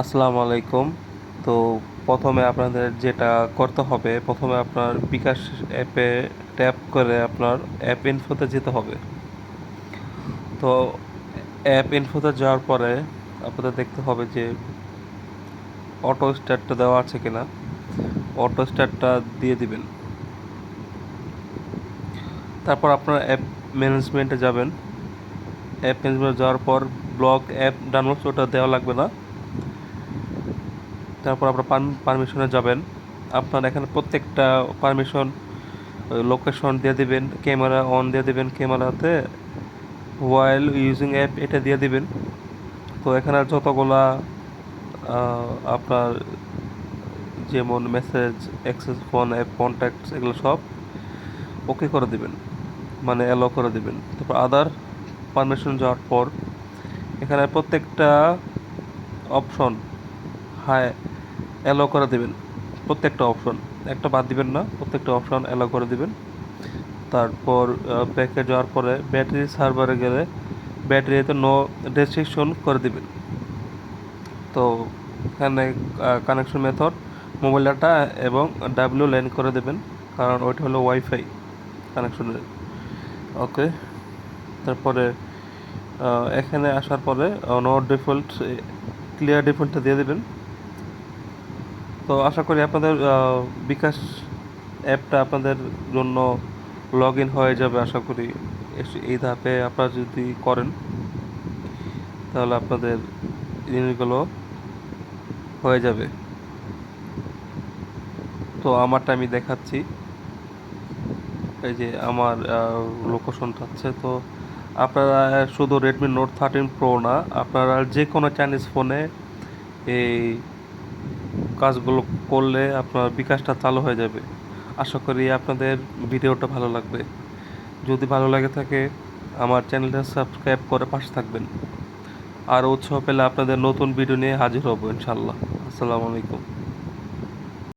আসসালামু আলাইকুম। তো প্রথমে আপনাদের যেটা করতে হবে, প্রথমে আপনার বিকাশ অ্যাপে ট্যাপ করে আপনার অ্যাপ ইনফোতে যেতে হবে। তো অ্যাপ ইনফোতে যাওয়ার পরে আপনাদের দেখতে হবে যে অটো স্টার্টটা দেওয়া আছে কিনা। অটো স্টার্টটা দিয়ে দিবেন। তারপর আপনার অ্যাপ ম্যানেজমেন্টে যাবেন। অ্যাপ ম্যানেজমেন্ট যাওয়ার পর ব্লক অ্যাপ ডাউনলোড ওটা দেওয়া লাগবে না। তারপর আপনার পারমিশনে যাবেন। আপনার এখানে প্রত্যেকটা পারমিশন লোকেশন দিয়ে দেবেন ক্যামেরা অন দিয়ে দেবেন ক্যামেরাতে ওয়াইল ইউজিং অ্যাপ এটা দিয়ে দেবেন। তো এখানে যতগুলা আপনার যেমন message access phone app contacts এগুলো সব ওকে করে দেবেন। মানে অ্যালো করে দিবেন। তারপর আদার পারমিশন যাওয়ার পর, এখানে প্রত্যেকটা অপশন হাই অ্যালো করে দিবেন। প্রত্যেকটা অপশন একটা বাদ দিবেন না, প্রত্যেকটা অপশন অ্যালো করে দিবেন। তারপর ব্যাকে যাওয়ার পরে ব্যাটারি সার্ভারে গেলে ব্যাটারিতে নো রেস্ট্রিকশন করে দিবেন। তো এখানে কানেকশন মেথড মোবাইল ডাটা এবং ডাব্লিউ লাইন করে দেবেন, কারণ ওইটা হলো ওয়াইফাই কানেকশনের ওকে তারপরে এখানে আসার পরে নো ডিফল্ট ক্লিয়ার ডিফল্টটা দিয়ে দেবেন। তো আশা করি আপনাদের বিকাশ অ্যাপটা আপনাদের জন্য লগ ইন হয়ে যাবে আশা করি। এই ধাপে আপনারা যদি করেন, তাহলে আপনাদের জিনিসগুলো হয়ে যাবে। তো আমারটা আমি দেখাচ্ছি। এই যে আমার লোকেশনটা আছে তো আপনারা শুধু রেডমি নোট থার্টিন প্রো না, আপনারা যে কোনো চাইনিজ ফোনে এই কাজগুলো করলে আপনার বিকাশটা চালু হয়ে যাবে। আশা করি আপনাদের ভিডিওটা ভালো লাগবে। যদি ভালো লাগে থাকে, আমার চ্যানেলটা সাবস্ক্রাইব করে পাশে থাকবেন। আর উৎসাহ পেলে আপনাদের নতুন ভিডিও নিয়ে হাজির হব ইনশাল্লাহ আসসালামু আলাইকুম।